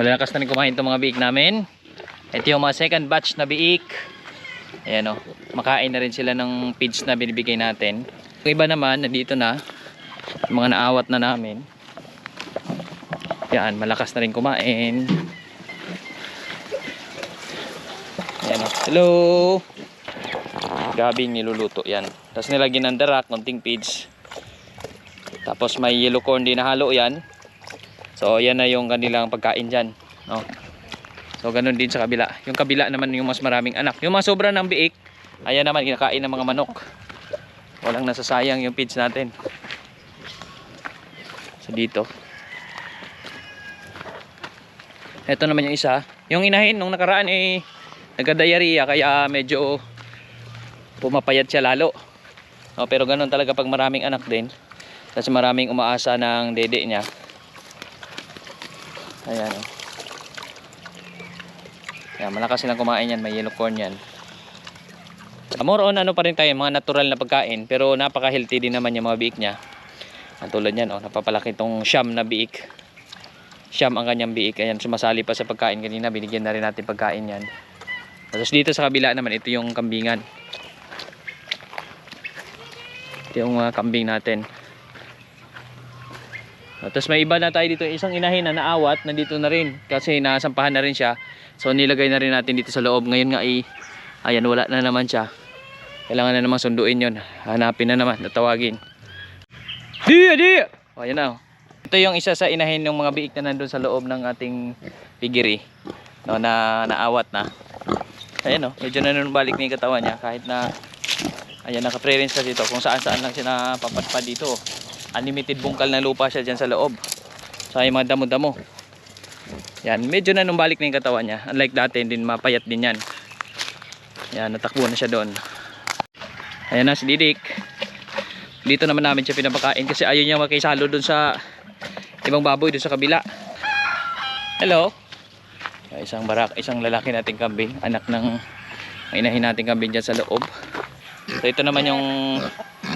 Malalakas na rin kumain itong mga biik namin. Ito yung mga second batch na biik. Ayan o. Makain na rin sila ng feeds na binibigay natin. Yung iba naman, nandito na. Mga naawat na namin. Yan, malakas na rin kumain. Ayan o. Hello! Gabing niluluto yan. Tapos nilagyan ng darak, konting feeds. Tapos may yellow corn din na halo yan. So yan na yung kanilang pagkain dyan. No? So ganun din sa kabila. Yung kabila naman yung mas maraming anak. Yung mga sobra ng biik, ayan naman kinakain ng mga manok. Walang nasasayang yung feeds natin. So dito. Ito naman yung isa. Yung inahin nung nakaraan eh nagka-diarrhea kaya medyo pumapayat siya lalo. No, pero ganun talaga pag maraming anak din. Kasi maraming umaasa ng dede niya. Ayan o. Ayan, malakas silang kumain yan. May yellow corn yan. More on ano pa rin tayo, mga natural na pagkain. Pero napaka-healthy din naman yung mga biik niya. Ang tulad yan, oh, napapalaki itong siyam na biik. Siyam ang kanyang biik. Ayan, sumasali pa sa pagkain kanina. Binigyan na rin natin pagkain yan. Tapos dito sa kabila naman, ito yung kambingan. Ito yung mga kambing natin. Tapos may iba na tayo dito, isang inahin na naawat, nandito na rin. Kasi nasampahan na rin siya. So nilagay na rin natin dito sa loob. Ngayon nga ay, ayan wala na naman siya. Kailangan na naman sunduin yon Hanapin na naman, natawagin. Di, di! O, ayan na. oh. Ito yung isa sa inahin ng mga biik na nandun sa loob ng ating pigiri. No, na naawat na. Ayan o, medyo nanumbalik na yung katawan niya kahit na ayan naka-preference na dito kung saan saan lang siya napapadpad dito. oh. Unlimited bungkal na lupa siya dyan sa loob. Sa yung mga damo-damo. Yan, medyo nanumbalik na yung katawan niya. Unlike dati, din mapayat din yan. Yan, natakbo na siya doon. Ayan na si Didik. Dito naman namin siya pinapakain kasi ayaw niya makisalo doon sa ibang baboy doon sa kabila. Hello. Isang barak, isang lalaki nating kambing, anak ng inahin nating kambing dyan sa loob. So ito naman yung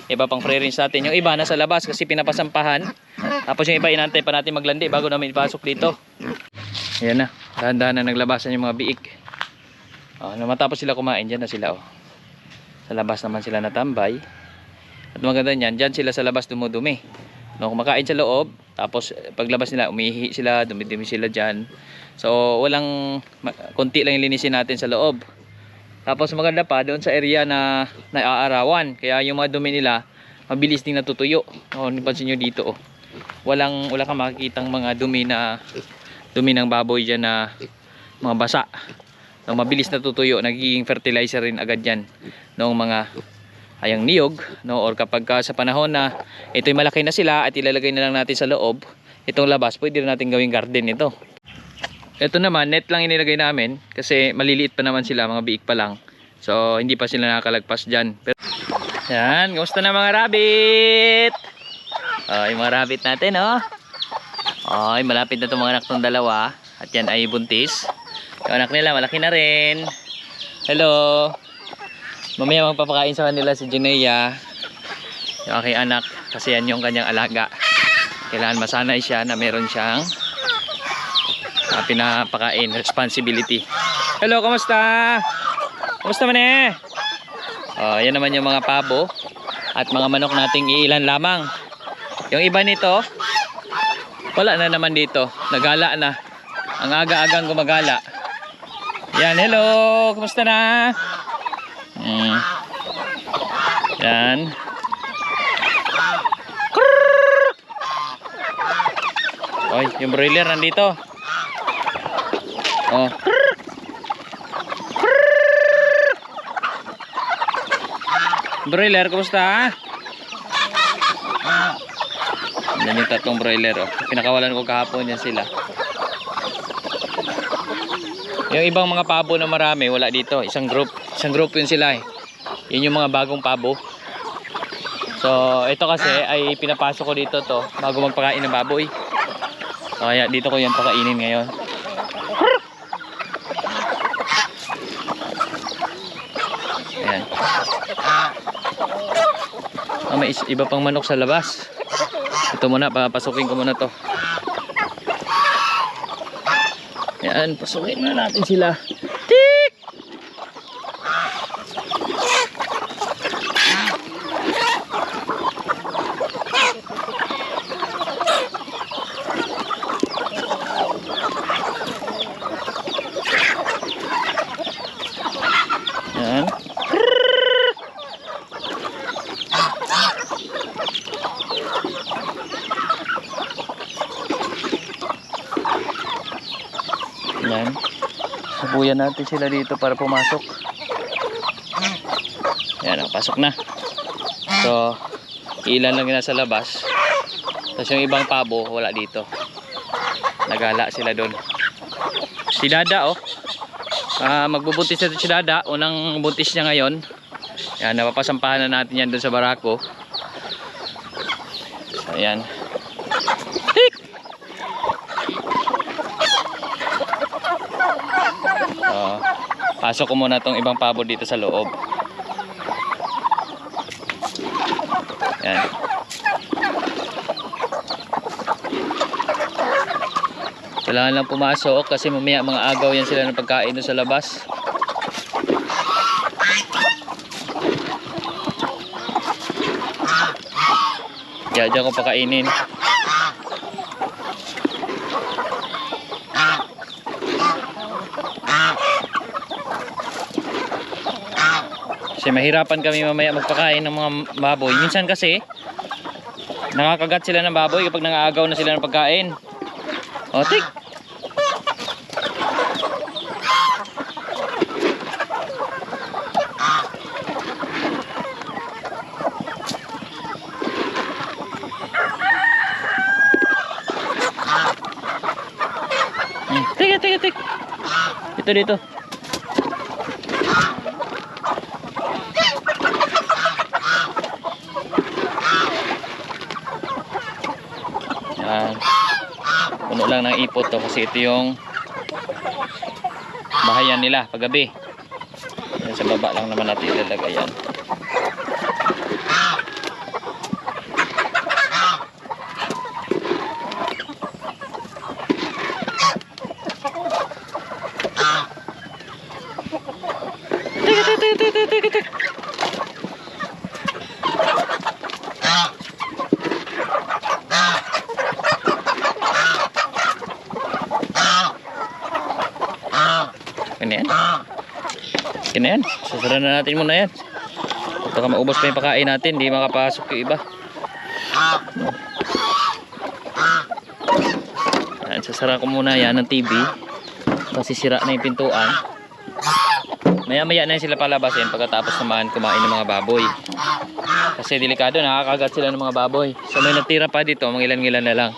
iba pang pre-range natin. Yung iba nasa labas kasi pinapasampahan. Tapos yung iba inantay pa natin maglandi bago namin ipasok dito. Ayan na, dahan-dahan na naglabasan yung mga biik. Oh, na matapos sila kumain, dyan na sila oh. Sa labas naman sila natambay. At maganda niyan, dyan sila sa labas dumudumi. No, kumakain sa loob, tapos eh, paglabas nila, umihi sila, dumidumi sila dyan. So, walang, konti lang yung linisin natin sa loob. Tapos maganda pa, doon sa area na naaarawan. Kaya yung mga dumi nila, mabilis din natutuyo. O, nipansin nyo dito, oh. Walang, wala kang makikitang mga dumi na, dumi ng baboy dyan na, mga basa. No, mabilis natutuyo, nagiging fertilizer rin agad yan. Noong mga ayang niyog no or kapag ka sa panahon na ito'y malaki na sila at ilalagay na lang natin sa loob itong labas pwede rin natin gawing garden ito ito naman net lang inilagay namin kasi maliliit pa naman sila mga biik pa lang. So hindi pa sila nakakalagpas dyan. Pero yan kumusta na mga rabbit? Oh, yung mga rabbit natin oh. Ay, malapit na itong mga anak ng dalawa. At yan ay buntis. Yung anak nila malaki na rin. Hello. Mamaya magpapakain sa kanila si Jinea. Yung aking anak. Kasi yan yung kanyang alaga. Kailangan masanay siya na meron siyang uh, pinapakain. Responsibility. Hello, kamusta? Kamusta man eh? Oh, yan naman yung mga pabo. At mga manok nating iilan lamang. Yung iba nito, wala na naman dito. Nagala na. Ang aga-agang gumagala. Yan, hello. Kumusta na? Mm. Yan. Oy, yung broiler nandito. Oh. Broiler, kumusta? Yan yung tatlong broiler. Oh. Pinakawalan ko kahapon yan sila. Yung ibang mga pabo na marami, wala dito. Isang group. Isang group yun sila eh. Yun yung mga bagong pabo. So, ito kasi ay pinapasok ko dito to bago magpakain ng baboy. So, kaya dito ko yan pakainin ngayon. May iba pang manok sa labas. Ito muna, papasukin ko muna to. Yan, pasukin na natin sila. Tik! Yan. Yan. Subuyan natin sila dito para pumasok. Yan, oh, pasok na. So, ilan lang nasa labas. Tapos yung ibang pabo, wala dito. Nagala sila doon. Si Dada, oh. Ah, magbubuntis na si Dada. Unang buntis niya ngayon. Yan, napapasampahan na natin yan doon sa barako. So, yan. Pasok ko muna tong ibang pabo dito sa loob. Yan. Kailangan lang pumasok kasi mamaya mga agaw yan sila ng pagkain sa labas. Dyan ko pakainin. Kasi mahirapan kami mamaya magpakain ng mga baboy. Minsan kasi, nakakagat sila ng baboy kapag nangaagaw na sila ng pagkain. O, tik! Tik, tik, tik. Dito, dito. Yan. Puno lang ng ipot to kasi ito yung bahayan nila paggabi. Yan, sa baba lang naman natin ilalagay yan. Yan. Sasara na natin muna yan. Baka maubos pa yung pakain natin. Hindi makapasok yung iba. Yan, sasara ko muna yan ng TV. Kasi sira na yung pintuan. Maya maya na yan sila palabasin pagkatapos naman kumain ng mga baboy. Kasi delikado, nakakagat sila ng mga baboy. So may natira pa dito, mga ilan-ilan na lang.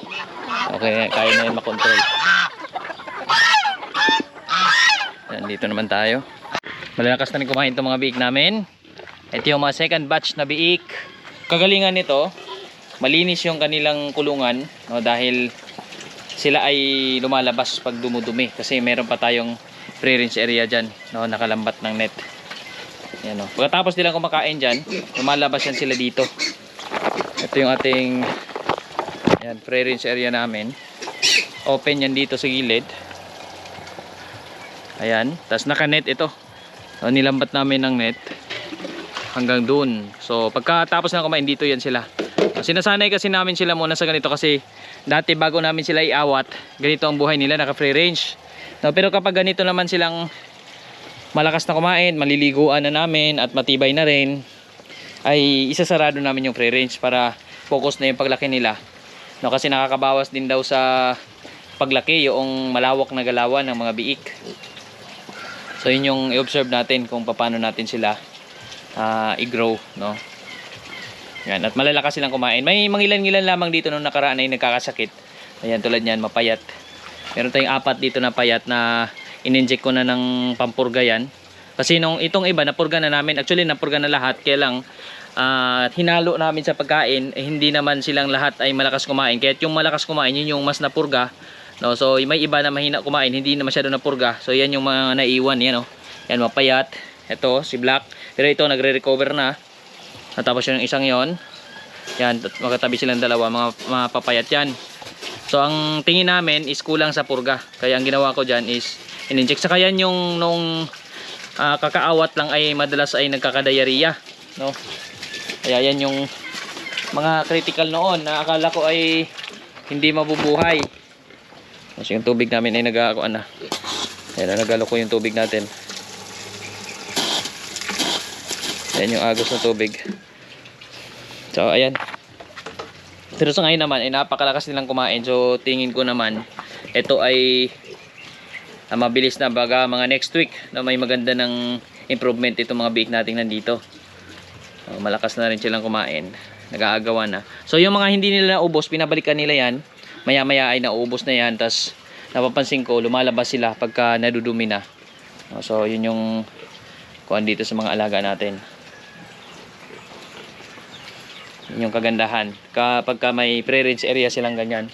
Okay, kaya na yun makontrol. Yan, dito naman tayo. Malalakas na rin kumain itong mga biik namin. Ito yung mga second batch na biik. Kagalingan nito, malinis yung kanilang kulungan no, dahil sila ay lumalabas pag dumudumi kasi meron pa tayong free range area dyan no, nakalambat ng net. Yan, no. Pagkatapos nilang kumakain dyan, lumalabas yan sila dito. Ito yung ating yan, free range area namin. Open yan dito sa gilid. Ayan. Tapos naka-net ito. So, nilambat namin ng net hanggang dun. So, pagkatapos na kumain dito yan sila. Sinasanay kasi namin sila muna sa ganito kasi dati bago namin sila iawat, ganito ang buhay nila, naka free range. No, pero kapag ganito naman silang malakas na kumain, maliliguan na namin at matibay na rin, ay isasarado namin yung free range para focus na yung paglaki nila. No, kasi nakakabawas din daw sa paglaki yung malawak na galawan ng mga biik. So yun yung i-observe natin kung paano natin sila ah, i-grow, no? Yan, at malalakas silang kumain. May mangilan-ngilan lamang dito nung nakaraan ay nagkakasakit. Ayan, tulad niyan, mapayat. Meron tayong apat dito na payat na in-inject ko na ng pampurga yan. Kasi nung itong iba, napurga na namin. Actually, napurga na lahat. Kaya lang, ah, hinalo namin sa pagkain. Eh, hindi naman silang lahat ay malakas kumain. Kaya yung malakas kumain, yun yung mas napurga. No, so may iba na mahina kumain, hindi na masyado napurga. So yan yung mga naiwan, yan oh. Yan mapayat. Ito si Black. Pero ito nagre-recover na. Natapos yung isang yon. Yan, at magkatabi silang dalawa, mga, mga papayat yan. So ang tingin namin is kulang sa purga. Kaya ang ginawa ko dyan is in-inject. Saka yan yung nung ah, kakaawat lang ay madalas ay nagkakadayariya. No? Kaya yan yung mga critical noon na akala ko ay hindi mabubuhay. Kasi yung tubig namin ay nag-aakuan na. Ayan na nagalo ko yung tubig natin. Ayan yung agos ng tubig. So ayan. Pero sa ngayon naman ay napakalakas nilang kumain. So tingin ko naman ito ay ah, mabilis na baga mga next week na may maganda ng improvement itong mga biik nating nandito. So, malakas na rin silang kumain. Nag-aagawan na. So yung mga hindi nila naubos, pinabalikan nila yan. Maya-maya ay naubos na yan. Tapos napapansin ko, lumalabas sila pagka nadudumi na. So yun yung kuhan dito sa mga alaga natin. Yun yung kagandahan. Kapag ka may pre-range area silang ganyan,